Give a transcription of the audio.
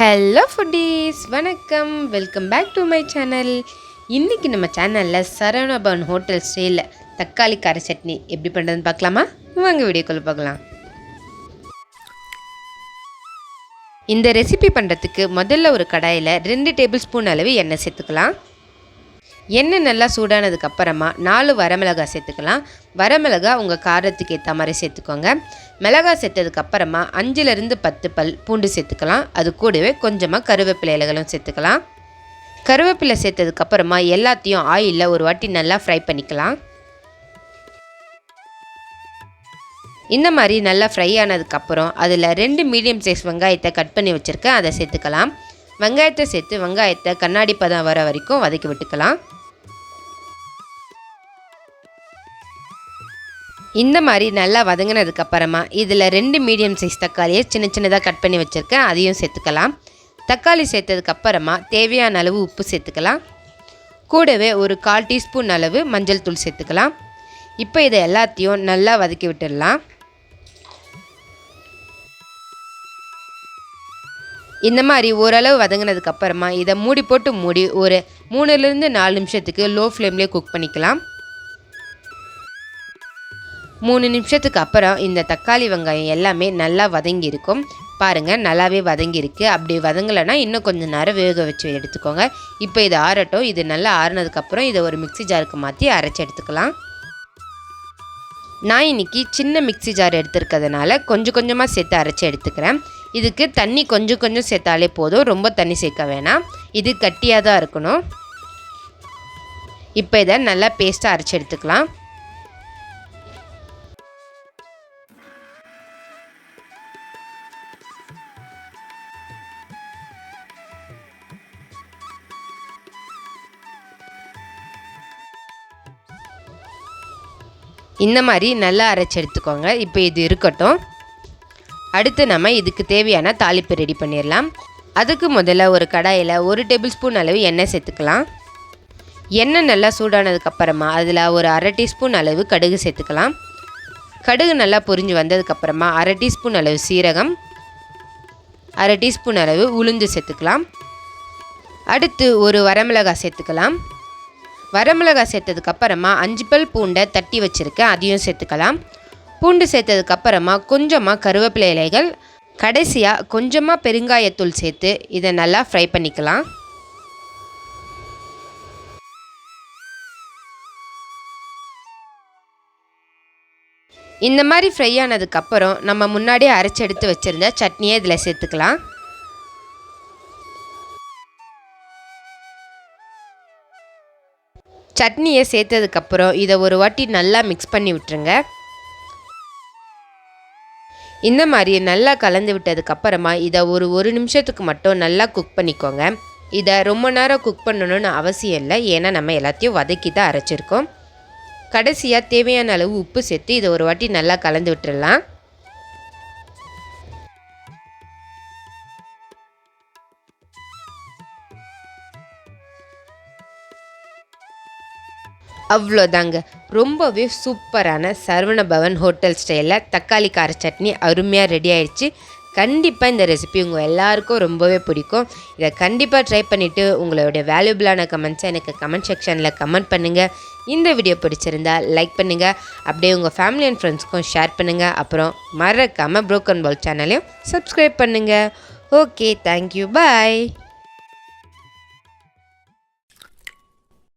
Hello foodies வணக்கம். Welcome back to my channel இன்றைக்கி நம்ம சேனலில் சரவணபவன் ஹோட்டல் ஸ்டேயில் தக்காளி கார சட்னி எப்படி பண்ணுறதுன்னு பார்க்கலாமா? வாங்க வீடியோக்குள்ள பார்க்கலாம் இந்த ரெசிபி பண்ணுறதுக்கு முதல்ல ஒரு கடாயில் ரெண்டு டேபிள் ஸ்பூன் அளவு எண்ணெய் சேர்த்துக்கலாம். எண்ணெய் நல்லா சூடானதுக்கப்புறமா நாலு வரமிளகாய் சேர்த்துக்கலாம். வரமிளகாய் உங்கள் காரத்துக்கு ஏற்ற மாதிரி சேர்த்துக்கோங்க. மிளகாய் சேர்த்ததுக்கப்புறமா அஞ்சிலிருந்து அஞ்சுலேருந்து பத்து பல் பூண்டு சேர்த்துக்கலாம். அது கூடவே கொஞ்சமாக கருவேப்பிலை இலைகளும் சேர்த்துக்கலாம். கருவேப்பிலை சேர்த்ததுக்கப்புறமா எல்லாத்தையும் ஆயிலில் ஒரு வாட்டி நல்லா ஃப்ரை பண்ணிக்கலாம். இந்த மாதிரி நல்லா ஃப்ரை ஆனதுக்கப்புறம் அதில் ரெண்டு மீடியம் சைஸ் வெங்காயத்தை கட் பண்ணி வச்சுருக்கேன். அதை சேர்த்துக்கலாம். வெங்காயத்தை சேர்த்து வெங்காயத்தை கண்ணாடி பதம் வர வரைக்கும் வதக்கி விட்டுக்கலாம். இந்த மாதிரி நல்லா வதங்கினதுக்கு அப்புறமா இதில் ரெண்டு மீடியம் சைஸ் தக்காளியை சின்ன சின்னதாக கட் பண்ணி வச்சுருக்கேன். அதையும் சேர்த்துக்கலாம். தக்காளி சேர்த்ததுக்கு அப்புறமா தேவையான அளவு உப்பு சேர்த்துக்கலாம். கூடவே ஒரு கால் டீஸ்பூன் அளவு மஞ்சள் தூள் சேர்த்துக்கலாம். இப்போ இதை எல்லாத்தையும் நல்லா வதக்கி விட்டுடலாம். இந்த மாதிரி ஓரளவு வதங்கினதுக்கு அப்புறமா இதை மூடி போட்டு மூடி ஒரு மூணுலேருந்து நாலு நிமிஷத்துக்கு லோ ஃப்ளேம்லேயே குக் பண்ணிக்கலாம். மூணு நிமிஷத்துக்கு அப்புறம் இந்த தக்காளி வெங்காயம் எல்லாமே நல்லா வதங்கி இருக்கும் பாருங்கள் நல்லாவே வதங்கியிருக்கு. அப்படி வதங்கலைன்னா இன்னும் கொஞ்சம் நேரம் வேக வச்சு எடுத்துக்கோங்க. இப்போ இது ஆறட்டும். இது நல்லா ஆறுனதுக்கப்புறம் இதை ஒரு மிக்சி ஜாருக்கு மாற்றி அரைச்சி எடுத்துக்கலாம். நான் இன்னைக்கு சின்ன மிக்சி ஜார் எடுத்துருக்கிறதுனால கொஞ்சம் கொஞ்சமாக சேர்த்து அரைச்சி எடுத்துக்கிறேன். இதுக்கு தண்ணி கொஞ்சம் கொஞ்சம் சேர்த்தாலே போதும். ரொம்ப தண்ணி சேர்க்க வேணாம். இது கட்டியாக தான் இருக்கணும். இப்போ இதை நல்லா பேஸ்ட்டாக அரைச்சி எடுத்துக்கலாம். இந்த மாதிரி நல்லா அரைச்சி எடுத்துக்கோங்க. இப்போ இது இருக்கட்டும். அடுத்து நம்ம இதுக்கு தேவையான தாளிப்பு ரெடி பண்ணிடலாம் அதுக்கு முதல்ல ஒரு கடாயில் ஒரு டேபிள் ஸ்பூன் அளவு எண்ணெய் சேர்த்துக்கலாம். எண்ணெய் நல்லா சூடானதுக்கப்புறமா அதில் ஒரு அரை டீஸ்பூன் அளவு கடுகு சேர்த்துக்கலாம். கடுகு நல்லா பொரிஞ்சு வந்ததுக்கப்புறமா அரை டீஸ்பூன் அளவு சீரகம். அரை டீஸ்பூன் அளவு உளுந்து சேர்த்துக்கலாம். அடுத்து ஒரு வரமிளகாய் சேர்த்துக்கலாம். வரமிளகாய் சேர்த்ததுக்கப்புறமா அஞ்சு பல் பூண்டை தட்டி வச்சுருக்கேன். அதையும் சேர்த்துக்கலாம். பூண்டு சேர்த்ததுக்கப்புறமா கொஞ்சமாக கருவேப்பிலை இலைகள் கடைசியாக கொஞ்சமாக பெருங்காயத்தூள் சேர்த்து இதை நல்லா ஃப்ரை பண்ணிக்கலாம். இந்த மாதிரி ஃப்ரை ஆனதுக்கப்புறம் நம்ம முன்னாடியே அரைச்சி எடுத்து வச்சுருந்த சட்னியை இதில் சேர்த்துக்கலாம். சட்னியை சேர்த்ததுக்கப்புறம் இதை ஒரு வாட்டி நல்லா மிக்ஸ் பண்ணி விட்டுருங்க. இந்த மாதிரி நல்லா கலந்து விட்டதுக்கப்புறமா இதை ஒரு ஒரு நிமிஷத்துக்கு மட்டும் நல்லா குக் பண்ணிக்கோங்க. இதை ரொம்ப நேரம் குக் பண்ணணும்னு அவசியம் இல்லை. ஏன்னா நம்ம எல்லாத்தையும் வதக்கி தான் அரைச்சிருக்கோம். கடைசியாக தேவையான அளவு உப்பு சேர்த்து இதை ஒரு வாட்டி நல்லா கலந்து விட்டுடலாம் அவ்வளோதாங்க. ரொம்பவே சூப்பரான சரவணபவன் ஹோட்டல் ஸ்டைலில் தக்காளி கார சட்னி அருமையாக ரெடி ஆயிடுச்சு. கண்டிப்பாக இந்த ரெசிபி உங்கள் எல்லாருக்கும் ரொம்பவே பிடிக்கும். இதை கண்டிப்பாக ட்ரை பண்ணிவிட்டு உங்களுடைய வேல்யூபிளான கமெண்ட்ஸை எனக்கு கமெண்ட் செக்ஷனில் கமெண்ட் பண்ணுங்கள் இந்த வீடியோ பிடிச்சிருந்தா லைக் பண்ணுங்கள் அப்படியே உங்கள் ஃபேமிலி அண்ட் ஃப்ரெண்ட்ஸ்க்கும் ஷேர் பண்ணுங்கள் அப்புறம் மறக்காமல் ப்ரோக்கன் பால் சேனலையும் சப்ஸ்கிரைப் பண்ணுங்கள் ஓகே தேங்க்யூ பாய்